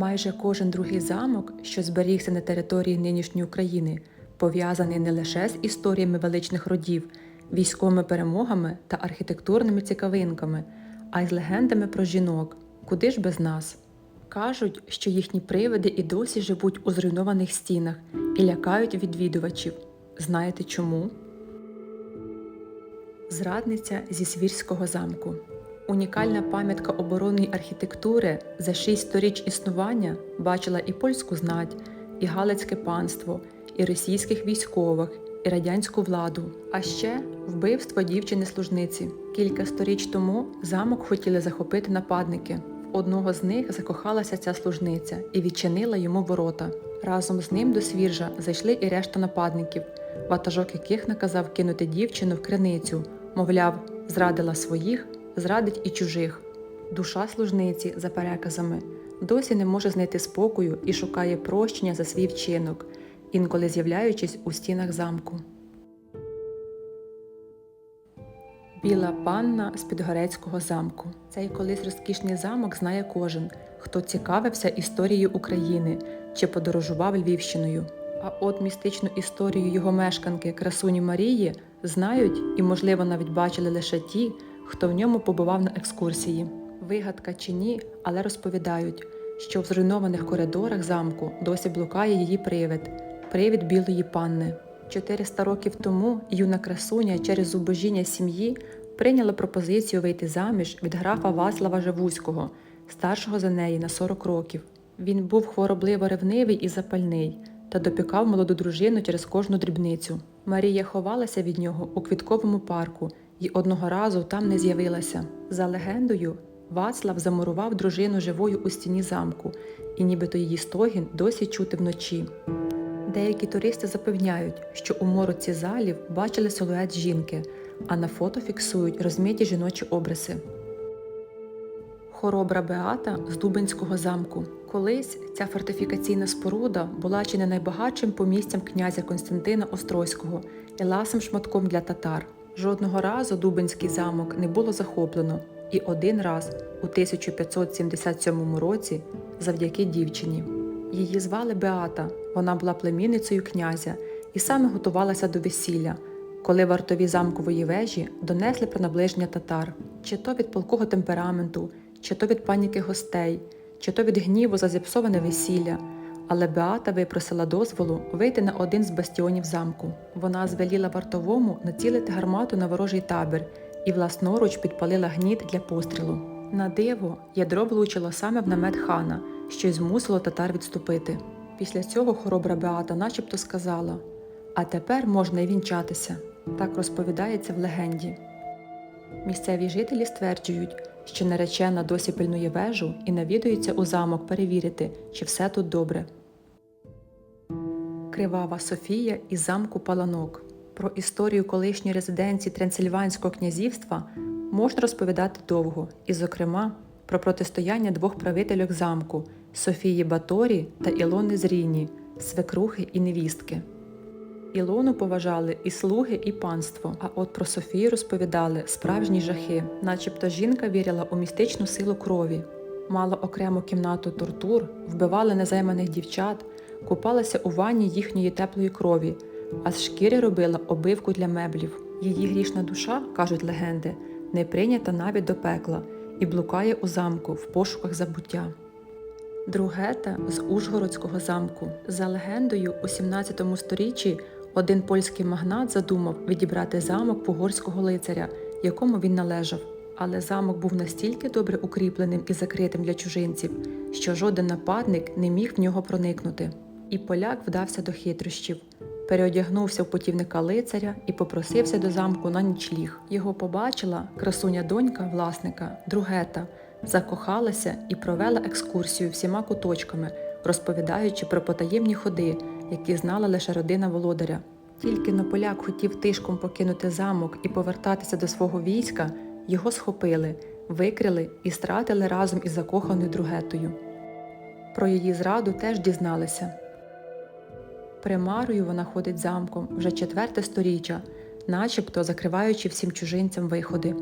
Майже кожен другий замок, що зберігся на території нинішньої України, пов'язаний не лише з історіями величних родів, військовими перемогами та архітектурними цікавинками, а й з легендами про жінок, куди ж без нас. Кажуть, що їхні привиди і досі живуть у зруйнованих стінах і лякають відвідувачів. Знаєте чому? Зрадниця зі Свірського замку. Унікальна пам'ятка оборонної архітектури за шість сторіч існування бачила і польську знать, і галицьке панство, і російських військових, і радянську владу, а ще вбивство дівчини-служниці. Кілька сторіч тому замок хотіли захопити нападники. В одного з них закохалася ця служниця і відчинила йому ворота. Разом з ним до свіржа зайшли і решта нападників, ватажок яких наказав кинути дівчину в криницю, мовляв, зрадила своїх, зрадить і чужих. Душа служниці, за переказами, досі не може знайти спокою і шукає прощення за свій вчинок, інколи з'являючись у стінах замку. Біла панна з Підгорецького замку. Цей колись розкішний замок знає кожен, хто цікавився історією України чи подорожував Львівщиною. А от містичну історію його мешканки красуні Марії знають і, можливо, навіть бачили лише ті, хто в ньому побував на екскурсії. Вигадка чи ні, але розповідають, що в зруйнованих коридорах замку досі блукає її привид привід білої панни. 400 років тому юна красуня через зубожіння сім'ї прийняла пропозицію вийти заміж від графа Васлава Живузького, старшого за неї на 40 років. Він був хворобливо ревнивий і запальний та допікав молоду дружину через кожну дрібницю. Марія ховалася від нього у квітковому парку і одного разу там не з'явилася. За легендою, Вацлав замурував дружину живою у стіні замку, і нібито її стогін досі чути вночі. Деякі туристи запевняють, що у мороці залів бачили силует жінки, а на фото фіксують розмиті жіночі обриси. Хоробра Беата з Дубинського замку. Колись ця фортифікаційна споруда була чи не найбагатшим помістям князя Константина Острозького і ласим шматком для татар. Жодного разу Дубинський замок не було захоплено, і один раз у 1577 році завдяки дівчині. Її звали Беата, вона була племінницею князя і саме готувалася до весілля, коли вартові замкової вежі донесли про наближення татар, чи то від палкого темпераменту, чи то від паніки гостей, чи то від гніву за зіпсоване весілля. Але Беата випросила дозволу вийти на один з бастіонів замку. Вона звеліла вартовому націлити гармату на ворожий табір і власноруч підпалила гніт для пострілу. На диво, ядро влучило саме в намет хана, що й змусило татар відступити. Після цього хоробра Беата начебто сказала: А тепер можна й вінчатися. Так розповідається в легенді. Місцеві жителі стверджують, що наречена досі пильнує вежу і навідується у замок перевірити, чи все тут добре. Кривава Софія із замку Паланок. Про історію колишньої резиденції Трансильванського князівства можна розповідати довго, і, зокрема, про протистояння двох правительок замку Софії Баторі та Ілони Зріні, свекрухи і невістки. Ілону поважали і слуги, і панство. А от про Софію розповідали справжні жахи, начебто жінка вірила у містичну силу крові, мала окрему кімнату тортур, вбивали незайманих дівчат, купалася у ванні їхньої теплої крові, а з шкіри робила обивку для меблів. Її грішна душа, кажуть легенди, не прийнята навіть до пекла і блукає у замку в пошуках забуття. Другета з Ужгородського замку. За легендою, у 17 сторіччі один польський магнат задумав відібрати замок пугорського лицаря, якому він належав. Але замок був настільки добре укріпленим і закритим для чужинців, що жоден нападник не міг в нього проникнути. І поляк вдався до хитрощів, переодягнувся в путівника лицаря і попросився до замку на нічліг. Його побачила красуня донька власника, другета, закохалася і провела екскурсію всіма куточками, розповідаючи про потаємні ходи, які знала лише родина володаря. Тільки но поляк хотів тишком покинути замок і повертатися до свого війська, його схопили, викрили і стратили разом із закоханою другетою. Про її зраду теж дізналися. Примарою вона ходить замком вже четверте сторіччя, начебто закриваючи всім чужинцям виходи.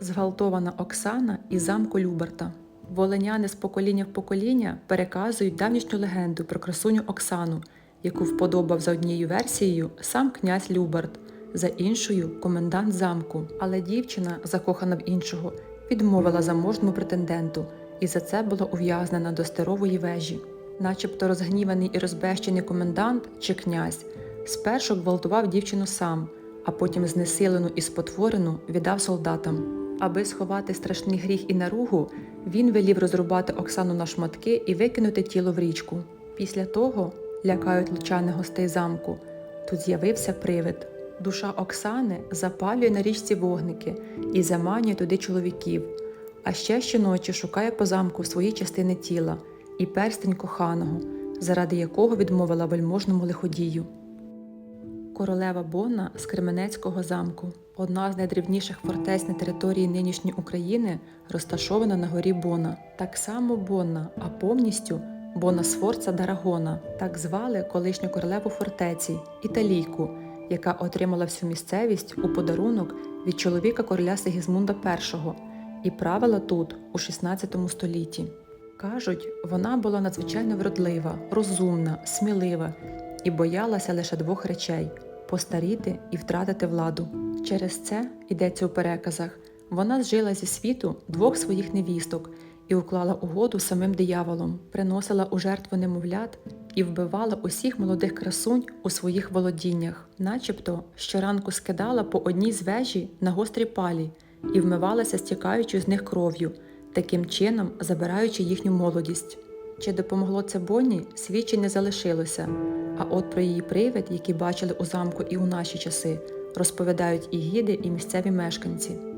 Зґвалтована Оксана із замку Люберта. Волиняни з покоління в покоління переказують давнішню легенду про красуню Оксану, яку вподобав за однією версією сам князь Люберт, за іншою комендант замку. Але дівчина, закохана в іншого, відмовила заможному претенденту і за це була ув'язнена до стерової вежі. Начебто розгніваний і розбещений комендант чи князь спершу гвалтував дівчину сам, а потім знесилену і спотворену віддав солдатам. Аби сховати страшний гріх і наругу, він велів розрубати Оксану на шматки і викинути тіло в річку. Після того лякають лучани гостей замку. Тут з'явився привид. Душа Оксани запалює на річці вогники і заманює туди чоловіків. А ще щоночі шукає по замку свої частини тіла і перстень коханого, заради якого відмовила вельможному лиходію. Королева Бонна з Кременецького замку, одна з найдрівніших фортець на території нинішньої України, розташована на горі Бона. Так само Бонна, а повністю Бона Сфорца Дарагона. Так звали колишню королеву фортеці, італійку, яка отримала всю місцевість у подарунок від чоловіка короля Сигізмунда І і правила тут у 16 столітті. Кажуть, вона була надзвичайно вродлива, розумна, смілива і боялася лише двох речей постаріти і втратити владу. Через це йдеться у переказах. Вона зжила зі світу двох своїх невісток і уклала угоду з самим дияволом, приносила у жертву немовлят і вбивала усіх молодих красунь у своїх володіннях, начебто щоранку скидала по одній з вежі на гострі палі і вмивалася стікаючи з них кров'ю, таким чином забираючи їхню молодість. Чи допомогло це Бонні, свідчень не залишилося. А от про її привид, який бачили у замку і у наші часи, розповідають і гіди, і місцеві мешканці.